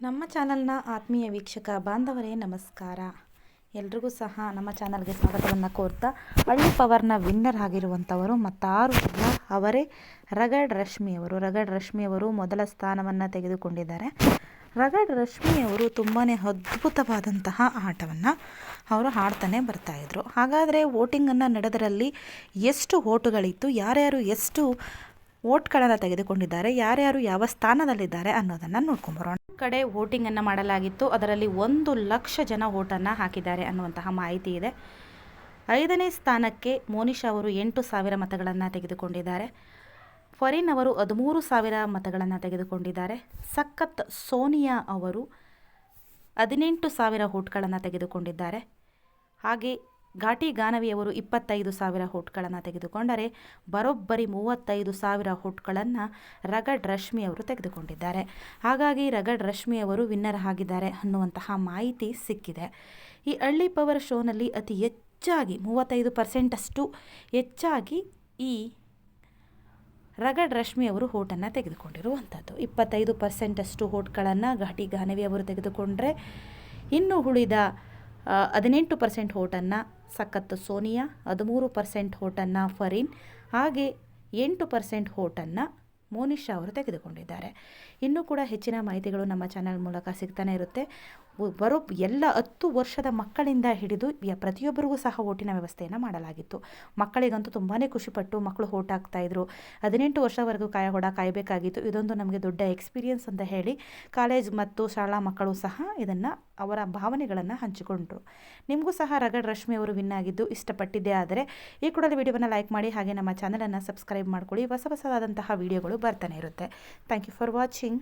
ನಮ್ಮ ಚಾನಲ್ನ ಆತ್ಮೀಯ ವೀಕ್ಷಕ, ಬಾಂಧವರೇ, ನಮಸ್ಕಾರ. ಎಲ್ರಿಗೂ ಸಹ ನಮ್ಮ ಚಾನಲ್ಗೆ ಸ್ವಾಗತವನ್ನು ಕೋರ್ತಾ ಹಳ್ಳಿ ಪವರ್ನ ವಿನ್ನರ್ ಆಗಿರುವಂಥವರು ಮತ್ತಾರು ಸಹ ಅವರೇ ರಗಡ್ ರಶ್ಮಿಯವರು. ರಗಡ್ ರಶ್ಮಿಯವರು ಮೊದಲ ಸ್ಥಾನವನ್ನು ತೆಗೆದುಕೊಂಡಿದ್ದಾರೆ. ರಗಡ್ ರಶ್ಮಿಯವರು ತುಂಬಾ ಅದ್ಭುತವಾದಂತಹ ಆಟವನ್ನು ಅವರು ಹಾಡ್ತಾನೆ ಬರ್ತಾಯಿದ್ರು ಹಾಗಾದರೆ ವೋಟಿಂಗನ್ನು ನಡೆದರಲ್ಲಿ ಎಷ್ಟು ಓಟುಗಳಿತ್ತು, ಯಾರ್ಯಾರು ಎಷ್ಟು ವೋಟ್ಗಳನ್ನು ತೆಗೆದುಕೊಂಡಿದ್ದಾರೆ, ಯಾರ್ಯಾರು ಯಾವ ಸ್ಥಾನದಲ್ಲಿದ್ದಾರೆ ಅನ್ನೋದನ್ನು ನೋಡ್ಕೊಂಬರೋಣ ಕಡೆ ವೋಟಿಂಗನ್ನು ಮಾಡಲಾಗಿತ್ತು, ಅದರಲ್ಲಿ ಒಂದು ಲಕ್ಷ ಜನ ವೋಟನ್ನು ಹಾಕಿದ್ದಾರೆ ಅನ್ನುವಂತಹ ಮಾಹಿತಿ ಇದೆ. ಐದನೇ ಸ್ಥಾನಕ್ಕೆ ಮೋನಿಶಾ ಅವರು ಎಂಟು ಸಾವಿರ ಮತಗಳನ್ನು ತೆಗೆದುಕೊಂಡಿದ್ದಾರೆ. ಫರೀನ್ ಅವರು ಹದಿಮೂರು ಸಾವಿರ ಮತಗಳನ್ನು ತೆಗೆದುಕೊಂಡಿದ್ದಾರೆ. ಸಖತ್ ಸೋನಿಯಾ ಅವರು ಹದಿನೆಂಟು ಸಾವಿರ ವೋಟ್ಗಳನ್ನು ತೆಗೆದುಕೊಂಡಿದ್ದಾರೆ. ಹಾಗೆ ಘಾಟಿ ಗಾನವಿಯವರು ಇಪ್ಪತ್ತೈದು ಸಾವಿರ ಹುಟ್ಗಳನ್ನು ತೆಗೆದುಕೊಂಡರೆ ಬರೋಬ್ಬರಿ ಮೂವತ್ತೈದು ಸಾವಿರ ಹುಟ್ಗಳನ್ನು ರಗಡ್ ರಶ್ಮಿ ಅವರು ತೆಗೆದುಕೊಂಡಿದ್ದಾರೆ. ಹಾಗಾಗಿ ರಗಡ್ ರಶ್ಮಿ ಅವರು ವಿನ್ನರ್ ಆಗಿದ್ದಾರೆ ಅನ್ನುವಂತಹ ಮಾಹಿತಿ ಸಿಕ್ಕಿದೆ. ಈ ಹಳ್ಳಿ ಪವರ್ ಶೋನಲ್ಲಿ ಅತಿ ಹೆಚ್ಚಾಗಿ ಮೂವತ್ತೈದು ಪರ್ಸೆಂಟಷ್ಟು ಹೆಚ್ಚಾಗಿ ಈ ರಗಡ್ ರಶ್ಮಿ ಅವರು ಹೋಟನ್ನು ತೆಗೆದುಕೊಂಡಿರುವಂಥದ್ದು. ಇಪ್ಪತ್ತೈದು ಪರ್ಸೆಂಟಷ್ಟು ಹೋಟ್ಗಳನ್ನು ಘಾಟಿ ಗಾನವಿ ಅವರು ತೆಗೆದುಕೊಂಡರೆ ಇನ್ನು ಉಳಿದ ಹದಿನೆಂಟು ಪರ್ಸೆಂಟ್ ಹೋಟನ್ನು ಸಖತ್ತು ಸೋನಿಯಾ ಹದಿಮೂರು ಪರ್ಸೆಂಟ್ ಹೋಟನ್ನು ಫರೀನ್ ಹಾಗೆ ಎಂಟು ಪರ್ಸೆಂಟ್ ಹೋಟನ್ನು ಮೋನಿಶಾ ಅವರು ತೆಗೆದುಕೊಂಡಿದ್ದಾರೆ. ಇನ್ನೂ ಕೂಡ ಹೆಚ್ಚಿನ ಮಾಹಿತಿಗಳು ನಮ್ಮ ಚಾನಲ್ ಮೂಲಕ ಸಿಗ್ತಾನೆ ಇರುತ್ತೆ. ಬರೋ ಎಲ್ಲ ಹತ್ತು ವರ್ಷದ ಮಕ್ಕಳಿಂದ ಹಿಡಿದು ಪ್ರತಿಯೊಬ್ಬರಿಗೂ ಸಹ ಓಟಿನ ವ್ಯವಸ್ಥೆಯನ್ನು ಮಾಡಲಾಗಿತ್ತು. ಮಕ್ಕಳಿಗಂತೂ ತುಂಬಾ ಖುಷಿಪಟ್ಟು ಮಕ್ಕಳು ಓಟ್ ಹಾಕ್ತಾಯಿದ್ರು ಹದಿನೆಂಟು ವರ್ಷವರೆಗೂ ಕಾಯ ಹೊಡ ಕಾಯಬೇಕಾಗಿತ್ತು. ಇದೊಂದು ನಮಗೆ ದೊಡ್ಡ ಎಕ್ಸ್ಪೀರಿಯನ್ಸ್ ಅಂತ ಹೇಳಿ ಕಾಲೇಜ್ ಮತ್ತು ಶಾಲಾ ಮಕ್ಕಳು ಸಹ ಇದನ್ನು ಅವರ ಭಾವನೆಗಳನ್ನು ಹಂಚಿಕೊಂಡ್ರು. ನಿಮಗೂ ಸಹ ರಗಡ್ ರಶ್ಮಿ ಅವರು ವಿನ್ ಆಗಿದ್ದು ಇಷ್ಟಪಟ್ಟಿದ್ದೇ ಆದರೆ ಈ ಕೂಡಲೇ ವಿಡಿಯೋವನ್ನು ಲೈಕ್ ಮಾಡಿ ಹಾಗೆ ನಮ್ಮ ಚಾನಲನ್ನು ಸಬ್ಸ್ಕ್ರೈಬ್ ಮಾಡ್ಕೊಳ್ಳಿ. ಹೊಸ ಹೊಸದಾದಂತಹ ವಿಡಿಯೋಗಳು ಬರ್ತಾನೆ ಇರುತ್ತೆ. Thank you for watching